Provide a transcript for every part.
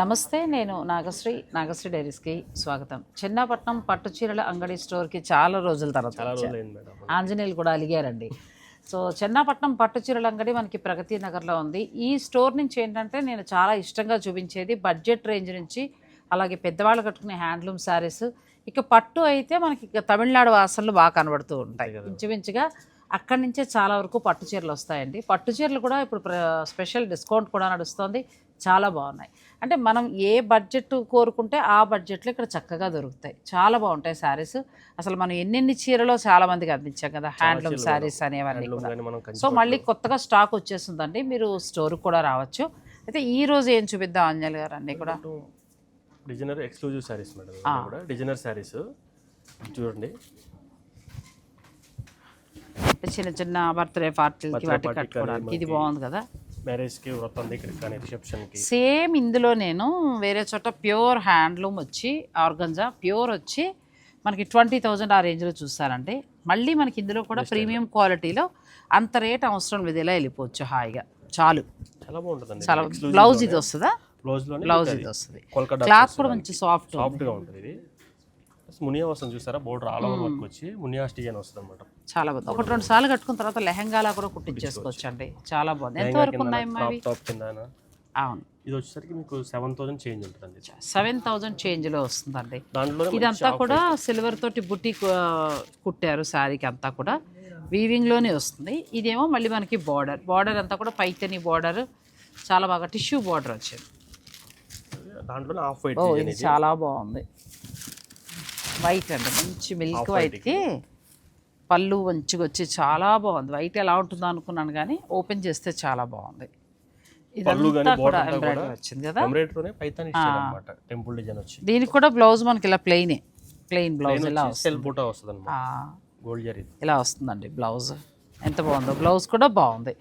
నమస్తే నేను నాగశ్రీ నాగశ్రీ డైరీస్కి స్వాగతం. చిన్నపట్నం పట్టు చీరల అంగడి స్టోర్కి చాలా రోజుల తర్వాత ఆంజనేయులు కూడా అలిగారండి. సో చెన్నాపట్నం పట్టు చీరల అంగడి మనకి ప్రగతి నగర్లో ఉంది. ఈ స్టోర్ నుంచి ఏంటంటే నేను చాలా ఇష్టంగా చూపించేది బడ్జెట్ రేంజ్ నుంచి అలాగే పెద్దవాళ్ళు కట్టుకునే హ్యాండ్లూమ్ శారీస్. ఇక పట్టు అయితే మనకి ఇక తమిళనాడు వాసనలు బాగా కనబడుతూ ఉంటాయి. ఇంచుమించుగా అక్కడి నుంచే చాలా వరకు పట్టు చీరలు వస్తాయండి. పట్టు చీరలు కూడా ఇప్పుడు స్పెషల్ డిస్కౌంట్ కూడా నడుస్తుంది. చాలా బాగున్నాయి. అంటే మనం ఏ బడ్జెట్ కోరుకుంటే ఆ బడ్జెట్లో ఇక్కడ చక్కగా దొరుకుతాయి. చాలా బాగుంటాయి శారీస్. అసలు మనం ఎన్నెన్ని చీరలో చాలా మందికి అందించాం కదా హ్యాండ్లూమ్ శారీస్ అనేవన్నీ సో మళ్ళీ కొత్తగా స్టాక్ వచ్చేస్తుందండి. మీరు స్టోర్కి కూడా రావచ్చు. అయితే ఈ రోజు ఏం చూపిద్దాం అంజలి గారు అన్నీ కూడా? Designer exclusive saris madam designer saris. చూడండి. చిన్న చిన్న బర్త్డే పార్టీలకి Birthday వాటికి party కట్టుకోవడానికి కానీ ఇది బాగుంది కదా. మ్యారేజ్కి వ్రతం దగ్గర కానీ రిసెప్షన్కి సేమ్ ఇందులో నేను వేరే చోట ప్యూర్ హ్యాండ్లూమ్ వచ్చి ఆర్గంజా ప్యూర్ వచ్చి మనకి ట్వంటీ థౌజండ్ ఆ రేంజ్లో చూస్తారండి. మళ్ళీ మనకి ఇందులో కూడా ప్రీమియం క్వాలిటీలో అంత రేట్ అవసరం లేదు. ఇలా వెళ్ళిపోవచ్చు హాయిగా. చాలు. చాలా బాగుంటుందండి. చాలా బ్లౌజ్ ఇది వస్తుందా? బ్లౌజ్ బ్లౌజ్ ఇది వస్తుంది. క్లాత్ కూడా మంచి సాఫ్ట్ సాఫ్ట్గా ఉంటుంది ఇది. Plus మునియా వస్తుంది చూసారా బోర్డర్ ఆల్ ఓవర్ వర్క్ వచ్చి మునియా డిజైన్ వస్తుంది అనమాట చాలా బాగుంది. ఒకటి రెండు సార్లు కట్టుకున్న తర్వాత లెహంగాలా కూడా కుట్టించేసుకోవచ్చు అండి చాలా బాగుంది. ఎంతవరకు ఉన్నాయి టాప్ టాప్ కింద అవును. ఇది వచ్చేసరికి మీకు సెవెన్ థౌసండ్ చేంజ్ ఉంటుందండి. సెవెన్ థౌజండ్ చేంజ్లో వస్తుందండి. దాంట్లోనే ఇదంతా కూడా సిల్వర్ తోటి బుట్టి కుట్టారు శారీకి అంతా కూడా. వీవింగ్లోనే వస్తుంది. ఇదేమో మళ్ళీ మనకి బార్డర్ బార్డర్ అంతా కూడా పైతని బార్డర్ చాలా బాగా టిష్యూ బార్డర్ వచ్చింది. ఇది. చాలా బాగుంది. వైట్ అండి. మంచి మిల్క్ వైట్కి పళ్ళు మంచిగా వచ్చి చాలా బాగుంది. వైట్ ఎలా ఉంటుందో అనుకున్నాను కానీ ఓపెన్ చేస్తే చాలా బాగుంది. ఇదంతా కూడా ఎంబ్రాయిడరీ వచ్చింది కదా? టెంపుల్ డిజైన్ దీనికి కూడా బ్లౌజ్ మనకి ఇలా ప్లెయినే ప్లెయిన్ బ్లౌజ్ ఇలా వస్తుంది? గోల్డ్ ఇలా వస్తుందండి బ్లౌజ్ ఎంత బాగుందో. బ్లౌజ్ కూడా బాగుంది.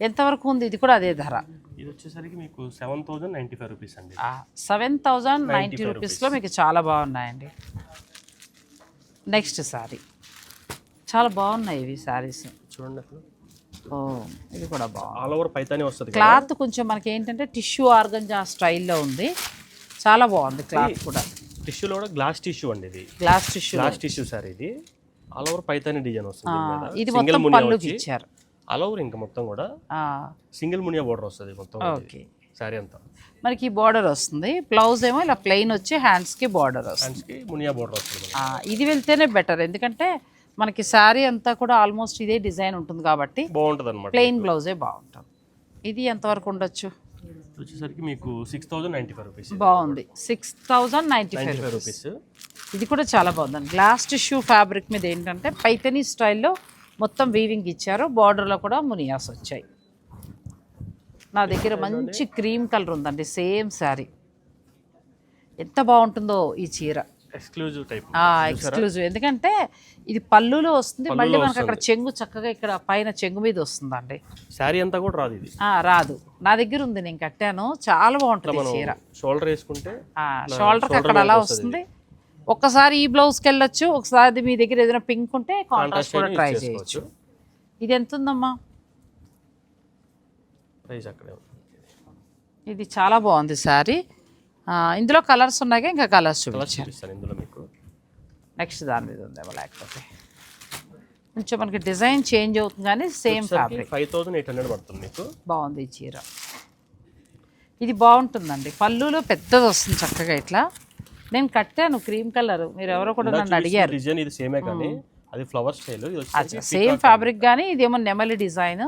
ఎంతవరకు ఉంది? ఇది కూడా అదే ధర. ఇది వచ్చేసరికి మీకు seven thousand ninety five rupees అండి సెవెన్ థౌజండ్ నైంటీ రూపీస్లో మీకు చాలా బాగున్నాయండి. నెక్స్ట్ శారీ చాలా బాగున్నాయి ఇవి శారీస్ చూడండి ఓ ఇది కూడా బాగుంది. ఆల్ ఓవర్ పైతానే వస్తుంది. క్లాత్ కొంచెం మనకి ఏంటంటే టిష్యూ ఆర్గంజా స్టైల్లో ఉంది. చాలా బాగుంది క్లాత్ కూడా. టిష్యూలో కూడా గ్లాస్ టిష్యూ అండి ఇది. Glass tissue glass tissue sir ఇది. ఆల్ ఓవర్ పైతాని డిజైన్ వస్తుంది. ఇది సింగిల్ మొత్తం వచ్చి. ఇచ్చారు. ఆల్ ఓవర్ ఇంకా మొత్తం కూడా. సింగిల్ మునియా బోర్డర్ వస్తుంది మొత్తం ఓకే. సారీ అంతా. మనకి ఈ బార్డర్ వస్తుంది. బ్లౌజ్ ఏమో ఇలా ప్లెయిన్ వచ్చి హ్యాండ్స్కి బార్డర్ వస్తుంది. మునియా బోర్డర్ వస్తుంది. ఆ, ఇది వెళ్తేనే బెటర్ ఎందుకంటే మనకి శారీ అంతా కూడా ఆల్మోస్ట్ ఇదే డిజైన్ ఉంటుంది కాబట్టి బాగుంటుంది అనమాట ప్లెయిన్ బ్లౌజే బాగుంటుంది. ఇది ఎంతవరకు ఉండొచ్చు? వచ్చేసరికి మీకు six thousand ninety five rupees బాగుంది. Six thousand ninety ninety five five rupees ఇది కూడా చాలా బాగుందండి. గ్లాస్ టిష్యూ ఫ్యాబ్రిక్ మీద ఏంటంటే పైతనీ స్టైల్లో మొత్తం వీవింగ్ ఇచ్చారు. బార్డర్లో కూడా మునియాస్ వచ్చాయి. నా దగ్గర మంచి క్రీమ్ కలర్ ఉందండి సేమ్ శారీ. ఎంత బాగుంటుందో ఈ చీర. ఎక్స్క్లూజివ్ టైప్ ఎక్స్క్లూజివ్ ఎందుకంటే ఇది పళ్ళులో వస్తుంది మళ్ళీ మనకి అక్కడ చెంగు చక్కగా ఇక్కడ పైన చెంగు మీద వస్తుందండి. శారీ అంతా కూడా రాదు ఇది. రాదు. నా దగ్గర ఉంది నేను కట్టాను. చాలా బాగుంటుంది చీర. షోల్డర్ వేసుకుంటే షోల్డర్కి అక్కడ అలా వస్తుంది ఒక్కసారి ఈ బ్లౌజ్కి వెళ్ళొచ్చు ఒకసారి మీ దగ్గర ఏదైనా పింక్ ఉంటే కాంట్రాస్ట్ కూడా ట్రై చేయొచ్చు. ఇది ఎంత ఉందమ్మా ప్రైస్ అక్కడే ఉంది. ఇది చాలా బాగుంది శారీ. ఇందులో కలర్స్ ఉన్నాయి ఇంకా కలర్స్ చూపిస్తాను ఇందులో మీకు. నెక్స్ట్ దాని మీద ఉందేమో లేకపోతే. కొంచెం మనకి డిజైన్ చేంజ్ అవుతుంది కానీ same fabric. Five thousand eight hundred పడుతుంది మీకు. బాగుంది ఈ చీర. ఇది బాగుంటుందండి. పళ్ళులో పెద్దది వస్తుంది చక్కగా ఇట్లా. నేను కట్టాను క్రీమ్ కలర్. మీరు ఎవరో కూడా నన్ను అడిగారు. డిజైన్ ఇది సేమే కానీ అది ఫ్లవర్ స్టైల్ సేమ్ ఫ్యాబ్రిక్ కానీ ఇదేమో నెమలి డిజైన్.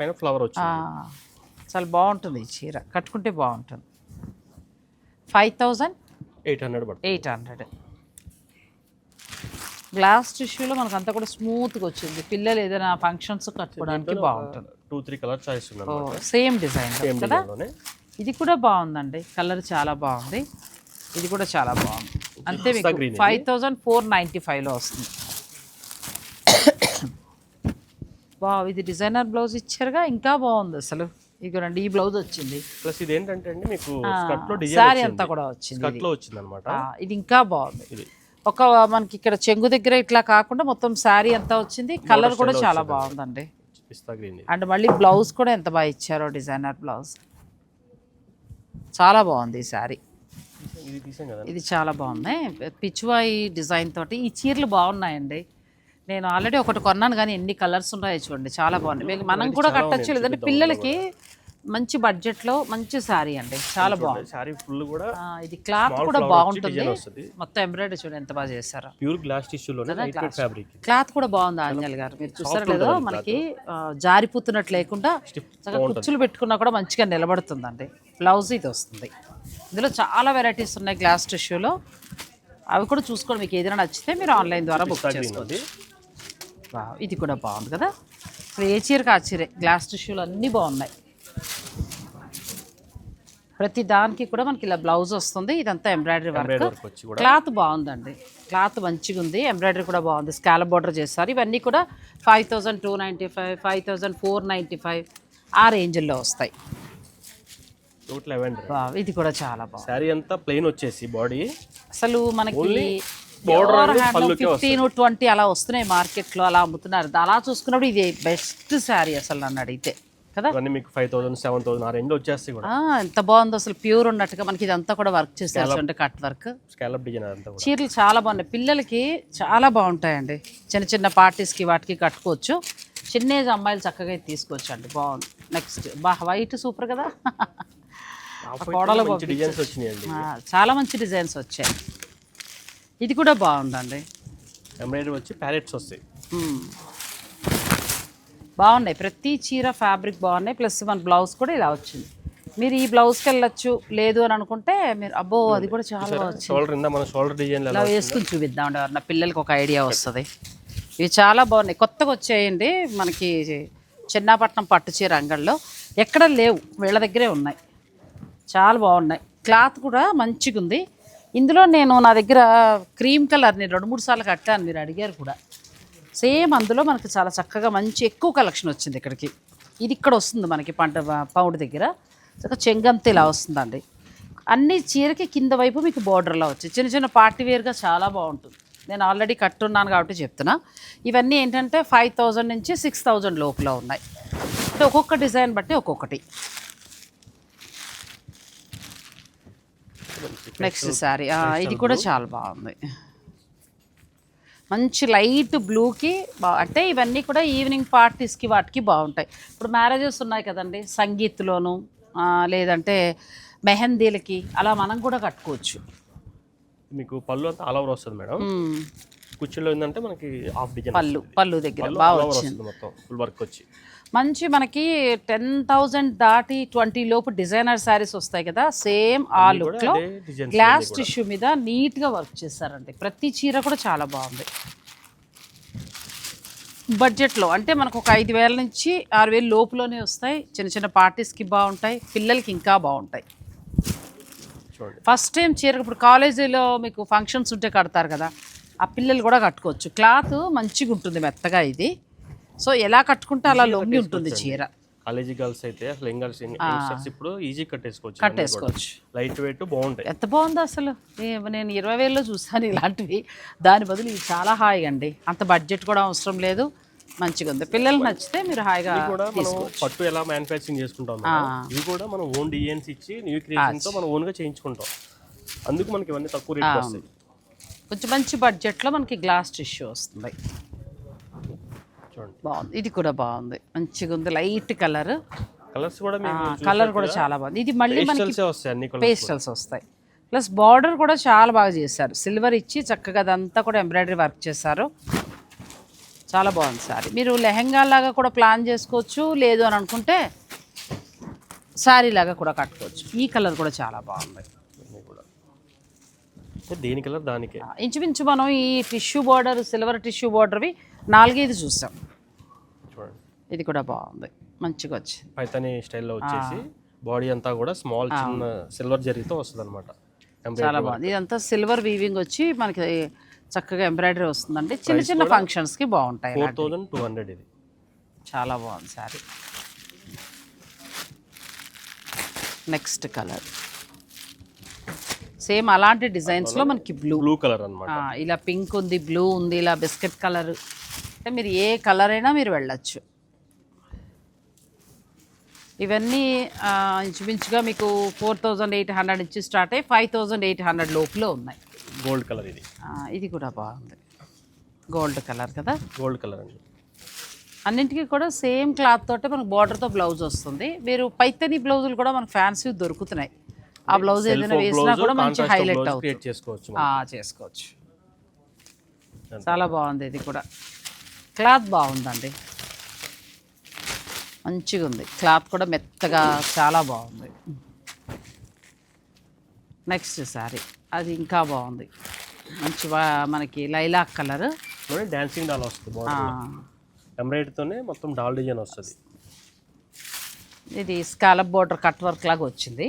పైన ఫ్లవర్ వచ్చింది. చాలా బాగుంటుంది ఈ చీర. కట్టుకుంటే బాగుంటుంది. ఫైవ్ థౌజండ్ ఎయిట్ హండ్రెడ్ పడుతుంది. Eight hundred. గ్లాస్ టిష్యూలో మనకు అంతా కూడా స్మూత్గా వచ్చింది. పిల్లలు ఏదైనా ఫంక్షన్స్ కట్టుకోవడానికి బాగుంటుంది. Two three colour choice same design కదా? ఇది కూడా బాగుందండి. కలర్ చాలా బాగుంది. ఇది కూడా చాలా బాగుంది. అంతే మీకు. ఫైవ్ థౌజండ్ ఫోర్ నైంటీ ఫైవ్లో వస్తుంది. బావ్ ఇది డిజైనర్ బ్లౌజ్ ఇచ్చారుగా ఇంకా బాగుంది అసలు. ఇదిగోనండి ఈ బ్లౌజ్ వచ్చింది. ప్లస్ ఇది ఏంటంటే అండి మీకు స్కర్ట్లో డిజైన్ అంతా కూడా వచ్చింది స్కర్ట్లో వచ్చింది అనమాట ఆ, ఇది ఇంకా బాగుంది. ఇది. ఒక మనకి ఇక్కడ చెంగు దగ్గర ఇట్లా కాకుండా మొత్తం శారీ అంతా వచ్చింది. కలర్ కూడా చాలా బాగుందండి. అండ్ మళ్ళీ బ్లౌజ్ కూడా ఎంత బాగా ఇచ్చారో డిజైనర్ బ్లౌజ్. చాలా బాగుంది ఈ శారీ ఇది తీసాం కదా ఇది చాలా బాగుంది. పిచ్చువాయి డిజైన్ తోటి. ఈ చీరలు బాగున్నాయండి. నేను ఆల్రెడీ ఒకటి కొన్నాను కానీ ఎన్ని కలర్స్ ఉన్నాయో చూడండి. చాలా బాగుంది మీకు మనం కూడా కట్టచ్చు లేదంటే పిల్లలకి మంచి బడ్జెట్లో మంచి శారీ అండి. చాలా బాగుంది. శారీ ఫుల్ కూడా ఇది క్లాత్ కూడా బాగుంటుంది. మొత్తం ఎంబ్రాయిడరీ చూడండి ఎంత బాగా చేశారో. ప్యూర్ గ్లాస్ టిష్యూలోనే ఫ్యాబ్రిక్ క్లాత్ కూడా బాగుంది ఆంజల్ గారు. మీరు చూసారో లేదో మనకి జారిపోతున్నట్టు లేకుండా చక్కగా కుచ్చులు పెట్టుకున్నా కూడా మంచిగా నిలబడుతుందండి. బ్లౌజ్ ఇది వస్తుంది. ఇందులో చాలా వెరైటీస్ ఉన్నాయి గ్లాస్ టిష్యూలో అవి కూడా చూసుకోండి. మీకు ఏదైనా నచ్చితే మీరు ఆన్లైన్ ద్వారా బుక్ చేసుకోండి ఇది కూడా బాగుంది కదా? అసలు ఏ చీరకు ఆ చీరే? గ్లాస్ టిష్యూలు అన్నీ బాగున్నాయి. ప్రతి దానికి కూడా మనకి ఇలా బ్లౌజ్ వస్తుంది. ఇదంతా ఎంబ్రాయిడరీ వర్క్ క్లాత్ బాగుందండి. క్లాత్ మంచిగా ఉంది. ఎంబ్రాయిడరీ కూడా బాగుంది. స్కాలప్ బార్డర్ చేస్తారు ఇవన్నీ కూడా five thousand two ninety five five thousand four ninety five ఆ రేంజ్లో వస్తాయి. ఇది కూడా చాలా బాగుంది. శారీ అంతా ప్లెయిన్ వచ్చేసి బాడీ అసలు మనకి ఫిఫ్టీన్ ట్వంటీ అలా వస్తున్నాయి మార్కెట్లో అలా అమ్ముతున్నారు. అలా చూసుకున్నప్పుడు ఇది బెస్ట్ శారీ అసలు నన్ను అడిగితే కదా? మీకు ఫైవ్ థౌసండ్ సెవెన్ థౌసండ్ ఆ రెండు వచ్చేస్తాయి కూడా. ఎంత బాగుందో అసలు ప్యూర్ ఉన్నట్టుగా మనకి ఇదంతా కూడా వర్క్ చేసేసి ఉంటే కట్ వర్క్ స్కాలప్ డిజైన్ చీరలు చాలా బాగున్నాయి. పిల్లలకి చాలా బాగుంటాయండి. చిన్న చిన్న పార్టీస్కి వాటికి కట్టుకోవచ్చు. చిన్న ఏజ్ అమ్మాయిలు చక్కగా తీసుకోవచ్చు అండి బాగుంది. నెక్స్ట్ బా వైట్ సూపర్ కదా? కోడలు చాలా మంచి డిజైన్స్ వచ్చాయి. ఇది కూడా బాగుందండి. ఎంబ్రాయిడరీ వచ్చి ప్యారెట్స్ వస్తాయి. బాగున్నాయి. ప్రతి చీర ఫ్యాబ్రిక్ బాగున్నాయి. ప్లస్ మన బ్లౌజ్ కూడా ఇలా వచ్చింది. మీరు ఈ బ్లౌజ్కి వెళ్ళొచ్చు లేదు అని అనుకుంటే మీరు అబ్బో అది కూడా చాలా వచ్చింది. మన షోల్డర్ డిజైన్ ఇలా వేసుకుని చూపిద్దామండి ఎవరన్నా. పిల్లలకి ఒక ఐడియా వస్తుంది. ఇవి చాలా బాగున్నాయి. కొత్తగా వచ్చాయండి. మనకి చిన్నపట్నం పట్టు చీర అంగళ్ళలో ఎక్కడ లేవు. వీళ్ళ దగ్గరే ఉన్నాయి. చాలా బాగున్నాయి. క్లాత్ కూడా మంచిగా ఉంది ఇందులో నేను నా దగ్గర క్రీమ్ కలర్ నేను రెండు మూడు సార్లు కట్టాను మీరు అడిగారు కూడా. సేమ్ అందులో మనకు చాలా చక్కగా మంచి ఎక్కువ కలెక్షన్ వచ్చింది ఇక్కడికి. ఇది ఇక్కడ వస్తుంది మనకి పంట పౌడ్ దగ్గర. చక్కగా చెంగంత ఇలా వస్తుందండి. అన్ని చీరకి కింద వైపు మీకు బార్డర్లో వచ్చాయి చిన్న చిన్న పార్టీ వేర్గా చాలా బాగుంటుంది. నేను ఆల్రెడీ కట్టున్నాను కాబట్టి చెప్తున్నా. ఇవన్నీ ఏంటంటే ఫైవ్ థౌజండ్ నుంచి సిక్స్ థౌజండ్ లోపల ఉన్నాయి. అంటే ఒక్కొక్క డిజైన్ బట్టి ఒక్కొక్కటి. నెక్స్ట్ శారీ ఇది కూడా చాలా బాగుంది. మంచి లైట్ బ్లూకి బా అంటే ఇవన్నీ కూడా ఈవినింగ్ పార్టీస్కి వాటికి బాగుంటాయి. ఇప్పుడు మ్యారేజెస్ ఉన్నాయి కదండి సంగీత్లోను ఆ, లేదంటే మెహందీలకి అలా మనం కూడా కట్టుకోవచ్చు. మీకు పళ్ళు అంతా ఆల్ ఓవర్ వస్తుంది మేడం. కుర్చీలో ఏంటంటే మనకి హాఫ్ డిజైన్ పళ్ళు పళ్ళు దగ్గర. బాగా వచ్చింది. వస్తుంది మొత్తం ఫుల్ వర్క్ వచ్చి. మంచి మనకి టెన్ థౌజండ్ దాటి ట్వంటీ లోపు డిజైనర్ శారీస్ వస్తాయి కదా సేమ్ ఆ లుక్లో గ్లాస్ టిష్యూ మీద నీట్గా వర్క్ చేస్తారండి ప్రతి చీర కూడా చాలా బాగుంది. బడ్జెట్లో అంటే మనకు ఒక ఐదు వేల నుంచి ఆరు వేలు లోపులోనే వస్తాయి. చిన్న చిన్న పార్టీస్కి బాగుంటాయి. పిల్లలకి ఇంకా బాగుంటాయి. ఫస్ట్ టైం చీర ఇప్పుడు కాలేజీలో మీకు ఫంక్షన్స్ ఉంటే కడతారు కదా ఆ పిల్లలు కూడా కట్టుకోవచ్చు. క్లాత్ మంచిగా ఉంటుంది మెత్తగా ఇది. సో ఎలా కట్టుకుంటే అలా లొంగి ఉంటుంది చీర. కాలేజీ గర్ల్స్ అయితే అసలు యంగర్స్ యంగ్స్టర్స్ ఇప్పుడు ఈజీ కట్టేసుకోవచ్చు కట్టేసుకోవచ్చు. లైట్ వెయిట్ బాగుంటాయి. ఎంత బాగుంది అసలు. ఏ- నేను ఇరవై వేలలో చూసాను ఇలాంటివి. దాని బదులు ఇది చాలా హాయిగా అండి. అంత బడ్జెట్ కూడా అవసరం లేదు. మంచిగా ఉంది. పిల్లలకు నచ్చితే మీరు హాయిగా కూడా మనం పట్టు ఎలా మ్యానుఫ్యాక్చరింగ్ చేసుకుంటాం ఇవి కూడా మనం ఓన్ డిఎన్స్ ఇచ్చి న్యూ క్రియేషన్తో మనం ఓన్గా చేయించుకుంటాం. అందుకు మనకి ఇవన్నీ తక్కువ రేట్ వస్తాయి. కొంచెం మంచి బడ్జెట్లో మనకి గ్లాస్ టిష్యూ వస్తుంది. చూడండి. బాగుంది ఇది కూడా బాగుంది. మంచిగా ఉంది లైట్ కలర్. కలర్స్ కూడా కలర్ కూడా చాలా బాగుంది. ఇది మళ్ళీ మనకి పేస్టల్సే వస్తాయి ప్లస్ బార్డర్ కూడా చాలా బాగా చేశారు. సిల్వర్ ఇచ్చి చక్కగా అదంతా కూడా ఎంబ్రాయిడరీ వర్క్ చేశారు. చాలా బాగుంది సారీ. మీరు లెహెంగా లాగా కూడా ప్లాన్ చేసుకోవచ్చు లేదు అని అనుకుంటే శారీ లాగా కూడా కట్టుకోవచ్చు. ఈ కలర్ కూడా చాలా బాగుంది. దేని కలర్ దానికే. ఇంచుమించు మనం ఈ టిష్యూ బార్డర్ సిల్వర్ టిష్యూ బార్డర్వి నాలుగైదు చూసాం. చూడండి. ఇది కూడా బాగుంది. మంచిగా వచ్చింది. పైతాని స్టైల్లో వచ్చేసి బాడీ అంతా కూడా స్మాల్ చిన్న సిల్వర్ జరీతో వస్తుంది అనమాట చాలా బాగుంది. ఇదంతా సిల్వర్ వీవింగ్ వచ్చి మనకి చక్కగా ఎంబ్రాయిడరీ వస్తుందండి. చిన్న చిన్న ఫంక్షన్స్కి బాగుంటాయి ఫోర్ థౌజండ్ టూ హండ్రెడ్ ఇది. చాలా బాగుంది శారీ నెక్స్ట్ కలర్. సేమ్ అలాంటి డిజైన్స్లో మనకి బ్లూ బ్లూ కలర్ అనమాట ఇలా పింక్ ఉంది బ్లూ ఉంది ఇలా బిస్కెట్ కలర్ అంటే మీరు ఏ కలర్ అయినా మీరు వెళ్ళచ్చు. ఇవన్నీ ఇంచుమించుగా మీకు ఫోర్ థౌజండ్ ఎయిట్ హండ్రెడ్ నుంచి స్టార్ట్ అయ్యి ఫైవ్ థౌజండ్ ఎయిట్ హండ్రెడ్ లోపల ఉన్నాయి. గోల్డ్ కలర్ ఇది. ఇది కూడా బాగుంది. గోల్డ్ కలర్ కదా? గోల్డ్ కలర్ అండి. అన్నింటికి కూడా సేమ్ క్లాత్ తోటే మనకు బార్డర్తో బ్లౌజ్ వస్తుంది. మీరు పైతని బ్లౌజులు కూడా మనకు ఫ్యాన్సీ దొరుకుతున్నాయి. ఆ బ్లౌజ్ ఏదైనా వేసినా కూడా మంచి హైలైట్ అవుతుంది. చేసుకోవచ్చు చేసుకోవచ్చు. చాలా బాగుంది ఇది కూడా. క్లాత్ బాగుందండి. మంచిగా ఉంది. క్లాత్ కూడా మెత్తగా చాలా బాగుంది. నెక్స్ట్ సారీ. అది ఇంకా బాగుంది. మంచి మనకి లైలాక్ కలర్. డాన్సింగ్ డాల్ వస్తుంది ఎంబ్రాయిడరీతోనే మొత్తం డాల్ డిజైన్ వస్తుంది. ఇది స్కాలప్ బోర్డర్ కట్ వర్క్ లాగా వచ్చింది.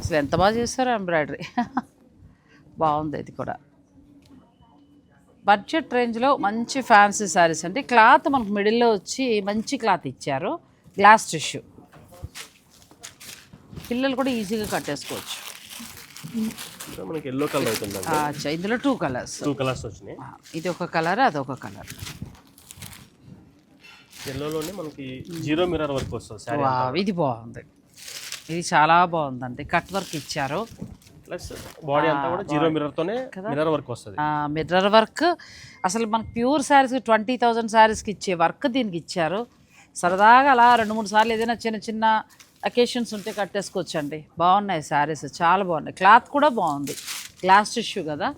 అసలు ఎంత బాగా చేశారో ఎంబ్రాయిడరీ. బాగుంది ఇది కూడా. బడ్జెట్ రేంజ్లో మంచి ఫ్యాన్సీ శారీస్ అండి. క్లాత్ మనకు మిడిల్లో వచ్చి మంచి క్లాత్ ఇచ్చారు. Glass tissue. పిల్లలు కూడా ఈజీగా కట్టేసుకోవచ్చు. మనకి ఎల్లో కలర్ ఇందులో టూ కలర్స్ టూ కలర్స్ వచ్చినాయి. ఇది ఒక కలర్ అదొక కలర్. ఎల్లోలోనే మనకి జీరో మిర్రర్ వర్క్ వస్తుంది ఇది బాగుంది. ఇది చాలా బాగుందండి. కట్ వర్క్ ఇచ్చారు. ప్లస్ బాడీ అంతా కూడా జీరో మిర్రర్ తోనే మిర్రర్ వర్క్ వస్తుంది. Mirror work. అసలు మనకు ప్యూర్ శారీస్ ట్వంటీ థౌజండ్ శారీస్కి ఇచ్చే వర్క్ దీనికి ఇచ్చారు. సరదాగా అలా రెండు మూడు సార్లు ఏదైనా చిన్న చిన్న అకేషన్స్ ఉంటే కట్టేసుకోవచ్చండి. బాగున్నాయి శారీస్. చాలా బాగున్నాయి. క్లాత్ కూడా బాగుంది. గ్లాస్ టిష్యూ కదా?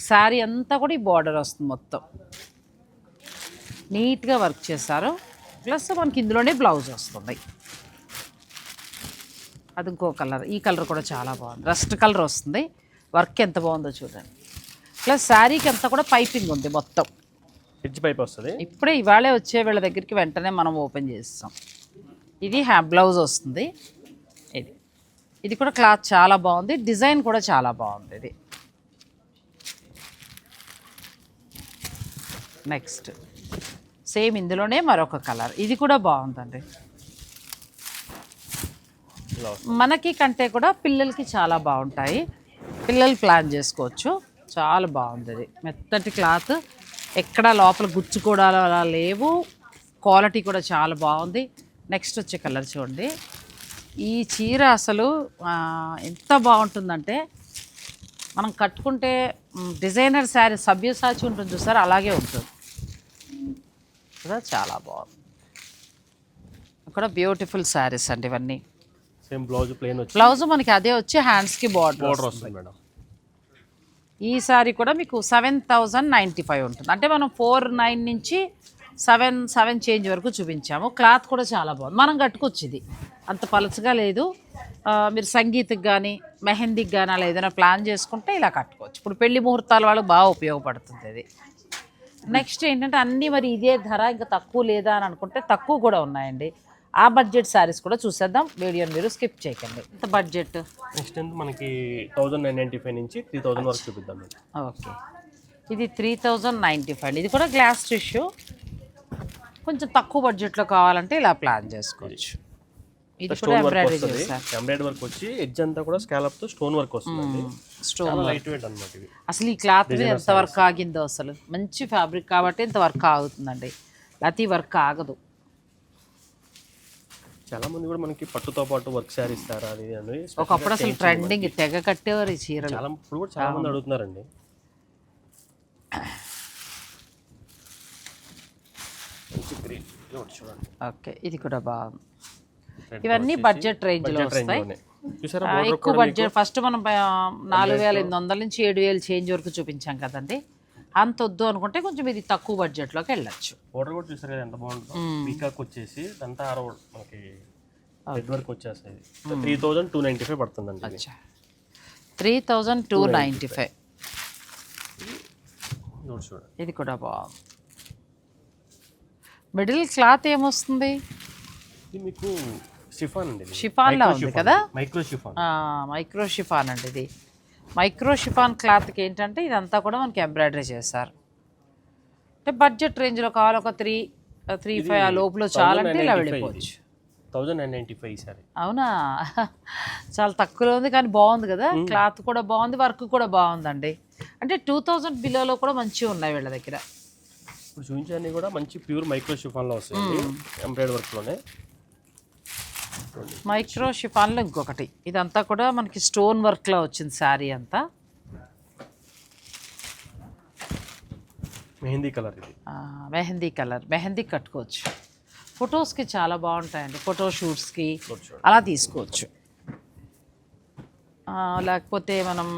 శారీ అంతా కూడా ఈ బార్డర్ వస్తుంది మొత్తం. నీట్గా వర్క్ చేశారు. ప్లస్ మనకి ఇందులోనే బ్లౌజ్ వస్తుంది. అది ఇంకో కలర్. ఈ కలర్ కూడా చాలా బాగుంది. రస్ట్ కలర్ వస్తుంది. వర్క్ ఎంత బాగుందో చూడండి. ప్లస్ శారీకి అంతా కూడా పైపింగ్ ఉంది మొత్తం. హెడ్జ్ పైప్ వస్తుంది. ఇప్పుడే ఇవాళే వచ్చే వీళ్ళ దగ్గరికి వెంటనే మనం ఓపెన్ చేస్తాం. ఇది హ్యా బ్లౌజ్ వస్తుంది. ఇది. ఇది కూడా క్లాత్ చాలా బాగుంది. డిజైన్ కూడా చాలా బాగుంది ఇది. నెక్స్ట్ సేమ్ ఇందులోనే మరొక కలర్ ఇది కూడా బాగుందండి. మనకి కంటే కూడా పిల్లలకి చాలా బాగుంటాయి. పిల్లలు ప్లాన్ చేసుకోవచ్చు. చాలా బాగుంది ఇది మెత్తటి క్లాత్. ఎక్కడ లోపల గుచ్చుకోవడాలు అలా లేవు. క్వాలిటీ కూడా చాలా బాగుంది. నెక్స్ట్ వచ్చే కలర్ చూడండి. ఈ చీర అసలు ఎంత బాగుంటుందంటే మనం కట్టుకుంటే డిజైనర్ శారీ సభ్యసాచి ఉంటుంది చూసారు? అలాగే ఉంటుంది. కదా చాలా బాగుంది. ఇక్కడ బ్యూటిఫుల్ శారీస్ అండి ఇవన్నీ. సేమ్ బ్లౌజ్ ప్లేన్ వచ్చి బ్లౌజ్ మనకి అదే వచ్చి హ్యాండ్స్కి బార్డర్ బోర్డర్ వస్తుంది. మేడం. ఈ సారీ కూడా మీకు సెవెన్ థౌజండ్ నైంటీ ఫైవ్ ఉంటుంది. అంటే మనం ఫోర్ నైన్ నుంచి సెవెన్ సెవెన్ చేంజ్ వరకు చూపించాము. క్లాత్ కూడా చాలా బాగుంది. మనం కట్టుకోవచ్చు ఇది అంత పలచగా లేదు. మీరు సంగీత్కి కానీ మెహందీకి కానీ అలా ఏదైనా ప్లాన్ చేసుకుంటే ఇలా కట్టుకోవచ్చు. ఇప్పుడు పెళ్ళి ముహూర్తాల వాళ్ళకి బాగా ఉపయోగపడుతుంది ఇది నెక్స్ట్ ఏంటంటే అన్నీ మరి ఇదే ధర ఇంకా తక్కువ లేదా అని అనుకుంటే తక్కువ కూడా ఉన్నాయండి. ఆ బడ్జెట్ శారీస్ కూడా చూసేద్దాం. వీడియోని మీరు స్కిప్ చేయకండి. ఎంత బడ్జెట్? నెక్స్ట్ ఎంత మనకి థౌజండ్ నైన్ నైంటీ ఫైవ్ నుంచి త్రీ థౌజండ్ వరకు చూపిద్దాం ఓకే. ఇది త్రీ థౌజండ్ నైంటీ ఫైవ్. ఇది కూడా గ్లాస్ టిష్యూ. కొంచెం తక్కువ బడ్జెట్లో కావాలంటే ఇలా ప్లాన్ చేసుకోవచ్చు. ఇది కూడా ఎంబ్రాయిడరీ ఎంబ్రాయిడరీ వర్క్ వచ్చి ఎడ్జ్ అంతా కూడా స్కాలప్తో స్టోన్ వర్క్ వస్తుంది స్టోన్ లైట్ వెయిట్ అనమాట ఇవి అసలు ఈ క్లాత్ ఎంత వర్క్ ఆగిందో అసలు. మంచి ఫ్యాబ్రిక్ కాబట్టి ఇంత వర్క్ ఆగుతుందండి. లేకపోతే ఈ వర్క్ ఆగదు. చాలా మంది కూడా మనకి పట్టుతో పాటు వర్క్ శారీ ఇస్తారా అది అని ఒకప్పుడు అసలు ట్రెండింగ్ తెగ కట్టేవారు ఈ చీరలు. చాలా ఇప్పుడు కూడా చాలా మంది అడుగుతున్నారండి. ఓకే ఇది కూడా బాగుంది Red ఇవన్నీ బడ్జెట్ రేంజ్లో వస్తాయి. ఎక్కువ బడ్జెట్ ఫస్ట్ మనం నాలుగు వేల ఎనిమిది వందల నుంచి ఏడు వేలు చేంజ్ వరకు చూపించాం కదండి. అంత వద్దు అనుకుంటే కొంచెం ఇది తక్కువ బడ్జెట్లోకి వెళ్ళచ్చు. బోర్డర్ కూడా చూసారు కదా ఎంత బాగుంటుందో. పీకాక్ వచ్చేసి అంతా ఆరో మనకి రెడ్ వర్క్ వచ్చేస్తుంది three thousand two ninety five పడుతుందండి ఇది. Three thousand two ninety five. ఇది కూడా బాగుంది. మిడిల్ క్లాత్ ఏమొస్తుంది? ఇది మీకు షిఫాన్ అండి షిఫాన్లా ఉంది కదా? Micro chiffon. మైక్రో షిఫాన్ అండి ఇది. మైక్రో షిఫాన్ క్లాత్కి ఏంటంటే ఇదంతా కూడా మనకి ఎంబ్రాయిడరీ చేశారు అంటే బడ్జెట్ రేంజ్లో కావాలి ఒక త్రీ త్రీ ఫైవ్ ఆ లోపల చాలంటే ఇలా వెళ్ళిపోవచ్చు. థౌజండ్ నైన్ నైంటీ ఫైవ్ అవునా? చాలా తక్కువలో ఉంది కానీ బాగుంది కదా. క్లాత్ కూడా బాగుంది వర్క్ కూడా బాగుందండి. అంటే టూ థౌజండ్ బిలోలో కూడా మంచిగా ఉన్నాయి వీళ్ళ దగ్గర. ఇప్పుడు చూపించన్నీ కూడా మంచి ప్యూర్ మైక్రో షిఫాన్లో ఎంబ్రాయిడ్ వర్క్లోనే. మైక్రో షిఫాన్లో ఇంకొకటి. ఇదంతా కూడా మనకి స్టోన్ వర్క్లో వచ్చింది శారీ అంతా. మెహందీ కలర్ ఇది. మెహందీ కలర్. మెహందీ కట్టుకోవచ్చు. ఫొటోస్కి చాలా బాగుంటాయండి. ఫోటో షూట్స్కి. అలా తీసుకోవచ్చు. లేకపోతే మనం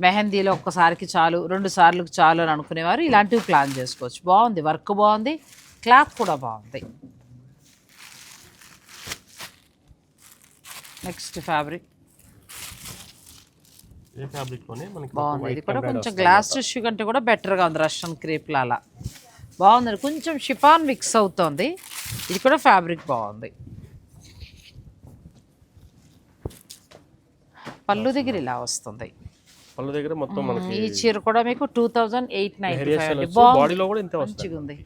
మెహందీలో ఒక్కసారికి చాలు రెండు సార్లు చాలు అని అనుకునేవారు. ఇలాంటివి ప్లాన్ చేసుకోవచ్చు. బాగుంది. వర్క్ బాగుంది. క్లాత్ కూడా బాగుంది. నెక్స్ట్ ఫ్యాబ్రిక్ ఏ ఫ్యాబ్రిక్లోనే మనకి బాగుంది. ఇది కూడా కొంచెం గ్లాస్ టిష్యూ కంటే కూడా బెటర్గా ఉంది రష్యన్ క్రేప్లు అలా బాగుంది. కొంచెం షిఫాన్ మిక్స్ అవుతుంది. ఇది కూడా ఫ్యాబ్రిక్ బాగుంది. పళ్ళు దగ్గర ఇలా వస్తుంది. పళ్ళ దగ్గర మొత్తం మనకి ఈ చీర కూడా మీకు two thousand eight ninety five బాడీలో కూడా ఇంతే వస్తుంది. మంచిగా ఉంది.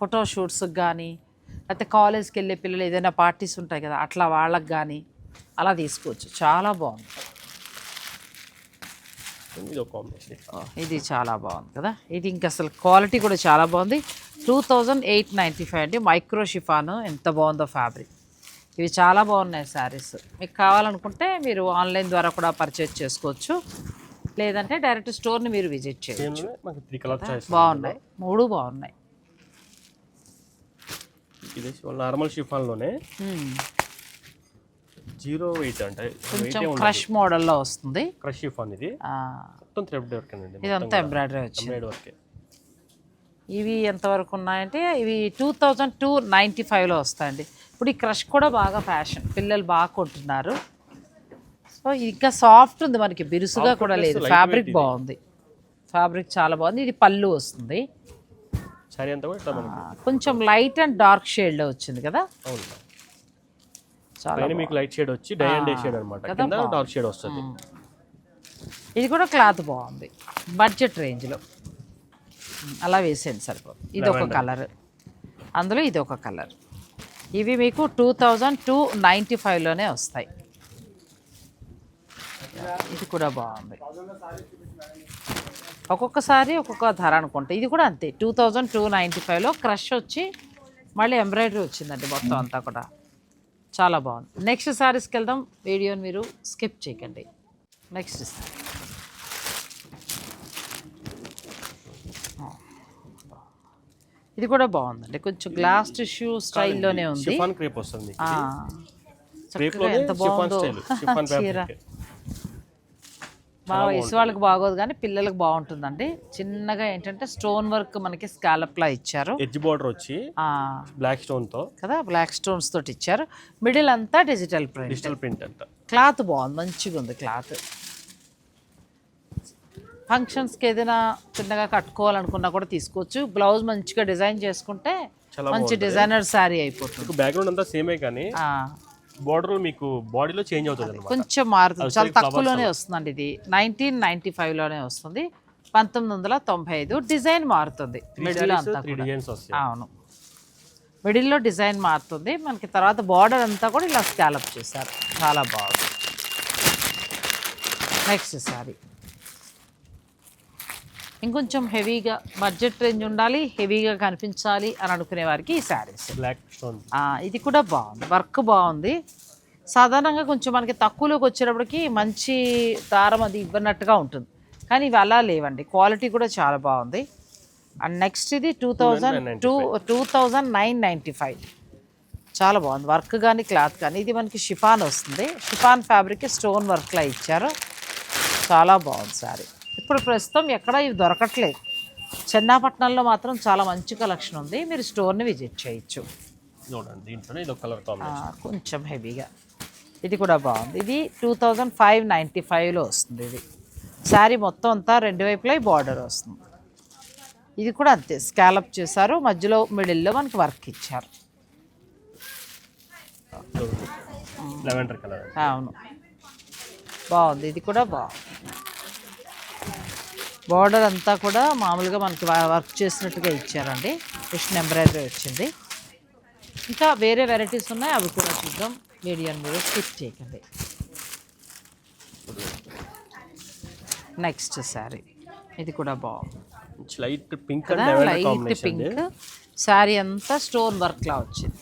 ఫోటో షూట్స్కి కానీ లేకపోతే కాలేజ్కి వెళ్ళే పిల్లలు ఏదైనా పార్టీస్ ఉంటాయి కదా అట్లా వాళ్ళకి కానీ అలా తీసుకోవచ్చు. చాలా బాగుంది. ఇది చాలా బాగుంది కదా? ఇది ఇంకా అసలు క్వాలిటీ కూడా చాలా బాగుంది. Two thousand eight ninety five అండి. మైక్రో షిఫాన్ ఎంత బాగుందో ఫ్యాబ్రిక్ ఇవి చాలా బాగున్నాయి శారీస్ మీకు కావాలనుకుంటే మీరు ఆన్లైన్ ద్వారా కూడా పర్చేజ్ చేసుకోవచ్చు. లేదంటే డైరెక్ట్ స్టోర్ని మీరు విజిట్ చేయొచ్చు. బాగున్నాయి. మూడు బాగున్నాయి. నార్మల్ షిఫాన్లోనే. జీరో వెయిట్ అంటే కొంచెం క్రష్ మోడల్లో వస్తుంది. క్రష్ షిఫాన్ ఇది మొత్తం థ్రెడ్ వర్క్ అండి ఇదంతా ఎంబ్రాయిడరీ వచ్చింది. ఎంబ్రాయిడ్ వర్కే ఇవి ఎంతవరకు ఉన్నాయంటే ఇవి టూ థౌజండ్ టూ నైంటీ ఫైవ్లో వస్తాయండి. ఇప్పుడు ఈ క్రష్ కూడా బాగా ఫ్యాషన్ పిల్లలు బాగా కొంటున్నారు. సో ఇంకా సాఫ్ట్ ఉంది మనకి. బిరుసుగా కూడా లేదు. ఫ్యాబ్రిక్ బాగుంది. ఫ్యాబ్రిక్ చాలా బాగుంది. ఇది పళ్ళు వస్తుంది. కొంచెం లైట్ అండ్ డార్క్ షేడ్లో వచ్చింది కదా? పైన మీకు లైట్ షేడ్ వచ్చి డై అండ్ డే షేడ్ అనమాట కింద డార్క్ షేడ్ వస్తుంది. ఇది కూడా క్లాత్ బాగుంది. బడ్జెట్ రేంజ్లో. అలా వేసేయండి సరిపోతుంది ఇది ఒక కలర్. అందులో ఇది ఒక కలర్. ఇవి మీకు టూ థౌజండ్ టూ నైంటీ ఫైవ్లోనే వస్తాయి. ఇది కూడా బాగుంది. ఒక్కొక్కసారి ఒక్కొక్క ధర అనుకుంటా. ఇది కూడా అంతే. టూ థౌజండ్ టూ నైంటీ ఫైవ్లో క్రష్ వచ్చి మళ్ళీ ఎంబ్రాయిడరీ వచ్చిందండి మొత్తం అంతా కూడా. చాలా బాగుంది. నెక్స్ట్ సారీస్కి వెళ్దాం. వీడియోని మీరు స్కిప్ చేయకండి. నెక్స్ట్ సారీ. ఇది కూడా బాగుందండి. కొంచెం గ్లాస్ టిష్యూ స్టైల్లోనే ఉంది. ఎంత బాగుందో. చీర. బాగా వయసు వాళ్ళకి బాగోదు కానీ పిల్లలకు బాగుంటుందండి. చిన్నగా ఏంటంటే స్టోన్ వర్క్ మనకి స్కాలప్లా ఇచ్చారు. ఎడ్జ్ బార్డర్ వచ్చి బ్లాక్ స్టోన్తో. కదా బ్లాక్ స్టోన్స్ తోటి ఇచ్చారు. మిడిల్ అంతా డిజిటల్ ప్రింట్. డిజిటల్ ప్రింట్ అంట క్లాత్ బాగుంది మంచిగా ఉంది క్లాత్. ఫంక్షన్స్కి ఏదైనా చిన్నగా కట్టుకోవాలనుకున్నా కూడా తీసుకోవచ్చు. బ్లౌజ్ మంచిగా డిజైన్ చేసుకుంటే మంచి డిజైనర్ శారీ అయిపోతుంది. బ్యాక్గ్రౌండ్ అంతా సేమే కానీ బార్డర్ మీకు బాడీలో చేంజ్ అవుతుంది కొంచెం మారుతుంది. చాలా తక్కువలోనే వస్తుందండి ఇది. నైన్టీన్ నైన్టీ ఫైవ్లోనే వస్తుంది. పంతొమ్మిది వందల తొంభై ఐదు డిజైన్ మారుతుంది. మిడిల్ అంతా అవును. మిడిల్లో డిజైన్ మారుతుంది. మనకి తర్వాత బార్డర్ అంతా కూడా ఇలా స్కాలప్ చేశారు. చాలా బాగుంది. నెక్స్ట్ సారీ. ఇంకొంచెం హెవీగా బడ్జెట్ రేంజ్ ఉండాలి హెవీగా కనిపించాలి అని అనుకునే వారికి ఈ శారీస్. బ్లాక్ స్టోన్ ఇది కూడా బాగుంది. వర్క్ బాగుంది. సాధారణంగా కొంచెం మనకి తక్కువలోకి వచ్చేటప్పటికి మంచి దారం అది ఇవ్వనట్టుగా ఉంటుంది. కానీ ఇవి అలా లేవండి. క్వాలిటీ కూడా చాలా బాగుంది. అండ్ నెక్స్ట్ ఇది two thousand two two thousand nine ninety five. చాలా బాగుంది. వర్క్ కానీ క్లాత్ కానీ ఇది మనకి షిఫాన్ వస్తుంది. షిఫాన్ ఫ్యాబ్రిక్ స్టోన్ వర్క్లా ఇచ్చారు. చాలా బాగుంది సారీ ఇప్పుడు ప్రస్తుతం ఎక్కడ ఇవి దొరకట్లేదు. చెన్నాపట్నంలో మాత్రం చాలా మంచి కలెక్షన్ ఉంది. మీరు స్టోర్ని విజిట్ చేయొచ్చు. చూడండి దీంట్లోనే ఇది కలర్ కాంబినేషన్. కొంచెం హెవీగా. ఇది కూడా బాగుంది. ఇది టూ థౌజండ్ ఫైవ్ నైంటీ ఫైవ్లో వస్తుంది ఇది. శారీ మొత్తం అంతా రెండు వైపులా బార్డర్ వస్తుంది. ఇది కూడా అంతే స్కాలప్ చేశారు. మధ్యలో మిడిల్లో మనకి వర్క్ ఇచ్చారు. అవును. బాగుంది ఇది కూడా బాగుంది. బార్డర్ అంతా కూడా మామూలుగా మనకి వర్క్ చేసినట్టుగా ఇచ్చారండి. మిషన్ ఎంబ్రాయిడరీ వచ్చింది. ఇంకా వేరే వెరైటీస్ ఉన్నాయి అవి కూడా చూద్దాం. మీడియం మీరు స్కిప్ చేయకండి. నెక్స్ట్ శారీ ఇది కూడా బాగుంది. Light pink light pink sari అంతా స్టోన్ వర్క్లా వచ్చింది.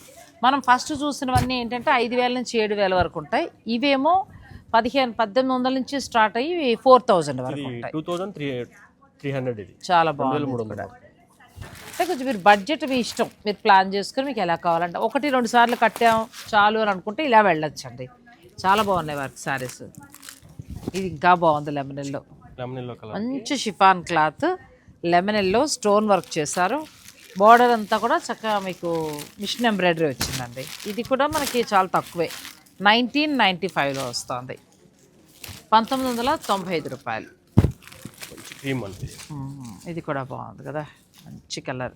మనం ఫస్ట్ చూసినవన్నీ ఏంటంటే ఐదు వేల నుంచి ఏడు వేల వరకు ఉంటాయి. ఇవేమో పదిహేను పద్దెనిమిది వందల నుంచి స్టార్ట్ అయ్యి ఫోర్ థౌజండ్ వరకు two thousand three three hundred ఇది. చాలా బాగుంది మూడు వందలు. అంటే కొంచెం మీరు బడ్జెట్ మీ ఇష్టం. మీరు ప్లాన్ చేసుకుని మీకు ఎలా కావాలంటే ఒకటి రెండు సార్లు కట్టాం చాలు అని అనుకుంటే ఇలా వెళ్ళొచ్చండి. చాలా బాగున్నాయి వర్క్ సారీస్. ఇది ఇంకా బాగుంది లెమనెల్లో మంచి chiffon cloth. Lemon yellow stone work చేశారు. బార్డర్ అంతా కూడా చక్కగా మీకు మిషన్ ఎంబ్రాయిడరీ వచ్చిందండి. ఇది కూడా మనకి చాలా తక్కువే. నైన్టీన్ నైంటీ ఫైవ్లో వస్తుంది. పంతొమ్మిది వందల తొంభై ఐదు రూపాయలు. ఇది కూడా బాగుంది కదా. మంచి కలర్.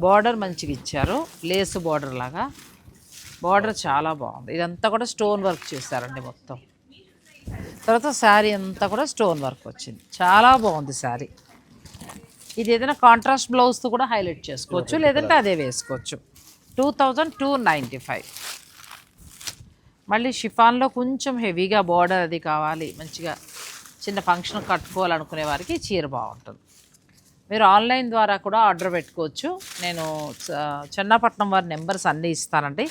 బార్డర్ మంచిగా ఇచ్చారు. లేస్ బార్డర్ లాగా. బార్డర్ చాలా బాగుంది. ఇదంతా కూడా స్టోన్ వర్క్ చేశారండి మొత్తం. తర్వాత శారీ అంతా కూడా స్టోన్ వర్క్ వచ్చింది. చాలా బాగుంది శారీ. ఇది ఏదైనా కాంట్రాస్ట్ బ్లౌజ్తో కూడా హైలైట్ చేసుకోవచ్చు. లేదంటే అదే వేసుకోవచ్చు. Two thousand two ninety five. మళ్ళీ షిఫాన్లో కొంచెం హెవీగా బార్డర్ అది కావాలి మంచిగా చిన్న ఫంక్షన్ కట్టుకోవాలనుకునే వారికి చీర బాగుంటుంది. మీరు ఆన్లైన్ ద్వారా కూడా ఆర్డర్ పెట్టుకోవచ్చు. నేను చెన్నాపట్నం వారి నెంబర్స్ అన్నీ ఇస్తానండి.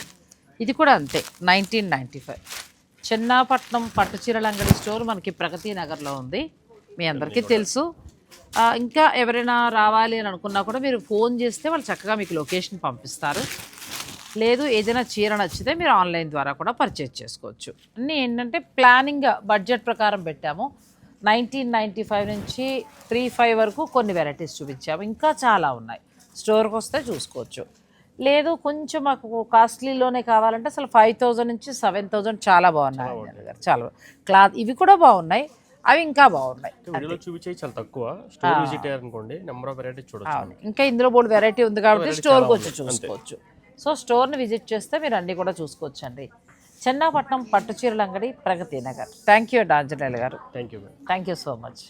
ఇది కూడా అంతే నైన్టీన్ నైంటీ ఫైవ్. చెన్నాపట్నం పట్టు చీరల అంగడి స్టోర్ మనకి ప్రగతి నగర్లో ఉంది. మీ అందరికీ తెలుసు. ఇంకా ఎవరైనా రావాలి అని అనుకున్నా కూడా మీరు ఫోన్ చేస్తే వాళ్ళు చక్కగా మీకు లొకేషన్ పంపిస్తారు. లేదు ఏదైనా చీర నచ్చితే మీరు ఆన్లైన్ ద్వారా కూడా పర్చేజ్ చేసుకోవచ్చు. అన్నీ ఏంటంటే ప్లానింగ్ బడ్జెట్ ప్రకారం పెట్టాము. నైన్టీన్ నైంటీ ఫైవ్ నుంచి త్రీ ఫైవ్ వరకు కొన్ని వెరైటీస్ చూపించాము. ఇంకా చాలా ఉన్నాయి. స్టోర్కి వస్తే చూసుకోవచ్చు. లేదు కొంచెం మాకు కాస్ట్లీలోనే కావాలంటే అసలు ఫైవ్ థౌజండ్ నుంచి సెవెన్ థౌజండ్ చాలా బాగున్నాయి. చాలా క్లాత్ ఇవి కూడా బాగున్నాయి. అవి ఇంకా బాగున్నాయి. వీడియోలో చాలా తక్కువ. స్టోర్ విజిట్ అయ్యారనుకోండి నెంబర్ ఆఫ్ వెరైటీ చూడొచ్చు. ఇంకా ఇందులో బోల్డ్ వెరైటీ ఉంది కాబట్టి స్టోర్కి వచ్చి చూసుకోవచ్చు. సో స్టోర్ని విజిట్ చేస్తే మీరు అన్నీ కూడా చూసుకోవచ్చు అండి చెన్నాపట్నం పట్టు చీరల అంగడి ప్రగతి నగర్. థ్యాంక్ యూ అండి ఆంజనేయులు గారు thank you thank you so much.